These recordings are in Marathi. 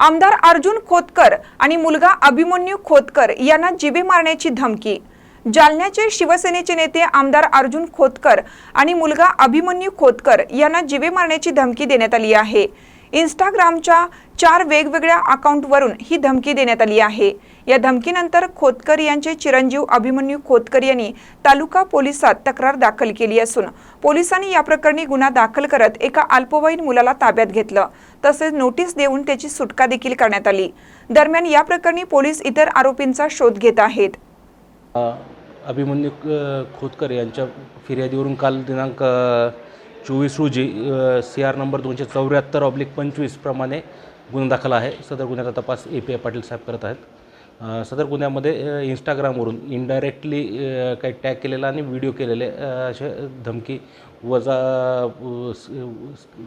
आमदार अर्जुन खोतकर आणि मुलगा अभिमन्यू खोतकर यांना जिवे मारण्याची धमकी. जालन्याचे शिवसेनेचे नेते आमदार अर्जुन खोतकर आणि मुलगा अभिमन्यू खोतकर यांना जिवे मारण्याची धमकी देण्यात आली आहे. इंस्टाग्रामच्या चार वेगवेगळ्या अकाउंटवरून ही धमकी देण्यात आली आहे. या धमकीनंतर खोतकर यांचे चिरंजीव अभिमन्यू खोतकर यांनी तालुका पोलिसात तक्रार दाखल केली असून पोलिसांनी या प्रकरणी गुन्हा दाखल करत एका अल्पवयीन मुलाला ताब्यात घेतलं. तसेच नोटीस देऊन त्याची सुटका देखील करण्यात आली. दरम्यान या प्रकरणी पोलीस इतर आरोपींचा शोध घेत आहेत. अभिमन्यू खोतकर यांच्या फिर्यादीवरून काल दिनांक चोवीस रोजी सी आर नंबर दोनशे चौऱ्याहत्तर ऑब्लिक पंचवीसप्रमाणे गुन्हा दाखल आहे. सदर गुन्ह्याचा तपास ए पी आय पाटील साहेब करत आहेत. सदर गुन्ह्यामध्ये इंस्टाग्रामवरून इनडायरेक्टली काही टॅग केलेला आणि व्हिडिओ केलेले असे धमकी वजा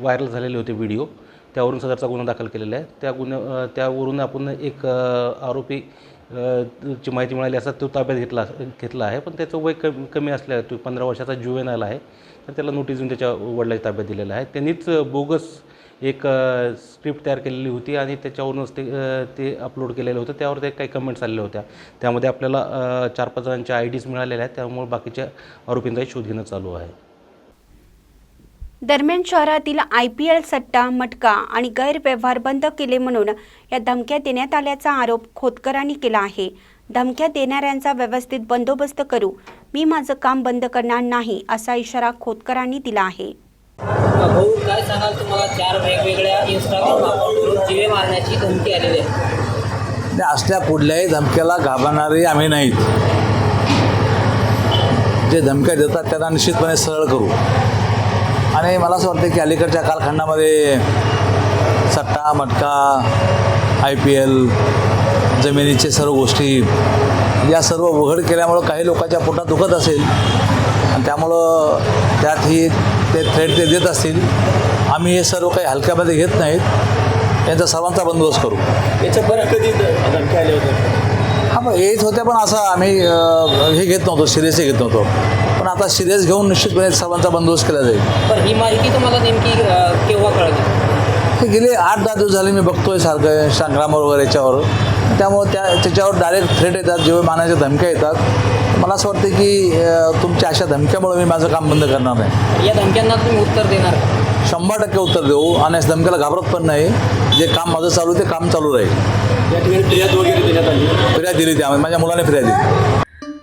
व्हायरल झालेले होते व्हिडिओ त्यावरून सदरचा गुन्हा दाखल केलेला आहे. त्या गुन्ह्या त्यावरून आपण एक आरोपी ची माहिती मिळाली असता तो ताब्यात घेतला घेतला आहे. पण त्याचं वय कमी कमी असल्या तो पंधरा वर्षाचा जुवेनाल आहे. तर त्याला नोटीस देऊन त्याच्या वडिलाच्या ताब्यात दिलेला आहे. त्यांनीच बोगस एक स्क्रिप्ट तयार केलेली होती आणि त्याच्यावरूनच ते ते अपलोड केलेलं होतं. त्यावर ते काही कमेंट्स आलेल्या होत्या. त्यामध्ये आपल्याला चार पाच जणांच्या आय डीज मिळालेल्या आहेत. त्यामुळे बाकीच्या आरोपींचाही शोध घेणं चालू आहे. दरम्यान शहरातील आय पी एल सट्टा मटका आणि गैरव्यवहार बंद केले म्हणून या धमक्या देण्यात आल्याचा आरोप खोतकरांनी केला आहे. धमक्या देणाऱ्यांचा व्यवस्थित बंदोबस्त करू. मी माझं काम बंद करणार नाही असा इशारा खोतकरांनी दिला आहे. भाऊ काय सांगाल तुम्हाला? चार वेगवेगळ्या इंस्टाग्राम अकाउंटवरून जिवे मारण्याची धमकी आलेली आहे. असल्या कुठल्याही धमक्याला घाबरणारे आम्ही नाहीत. जे धमक्या देतात त्यांना निश्चितपणे सरळ करू. आणि मला असं वाटतं की अलीकडच्या कालखंडामध्ये सट्टा मटका आय पी एल जमिनीचे सर्व गोष्टी या सर्व उघड केल्यामुळं काही लोकांच्या पोटात दुखत असेल आणि त्यामुळं त्यातही ते थ्रेट ते देत असतील. आम्ही हे सर्व काही हलक्यामध्ये घेत नाहीत. यांचा सर्वांचा बंदोबस्त करू. याच्या बरं कधी आले होते? हा मग येत होते पण असं आम्ही हे घेत नव्हतो सिरियसही घेत नव्हतो. पण आता सिरियस घेऊन निश्चितपणे सर्वांचा बंदोबस्त केला जाईल. पण ही माहिती तुम्हाला नेमकी केव्हा कळली? हे गेले आठ दहा दिवस झाले मी बघतोय सारखं इंस्टाग्रामवर वगैरे याच्यावर. त्यामुळे त्या त्याच्यावर डायरेक्ट थ्रेट येतात जेव्हा मानाच्या धमक्या येतात. मला असं वाटतं की तुमच्या अशा धमक्यामुळे मी माझं काम बंद करणार नाही. या धमक्यांना तुम्ही उत्तर देणार? शंभर टक्के उत्तर देऊ. आणि धमक्याला घाबरत पण नाही. जे काम माझं चालू आहे ते काम चालू राहील. या ठिकाणी फिर्याद वगैरे देण्यात आली. फिर्याद दिली त्यामुळे माझ्या मुलाने फिर्याद दिली.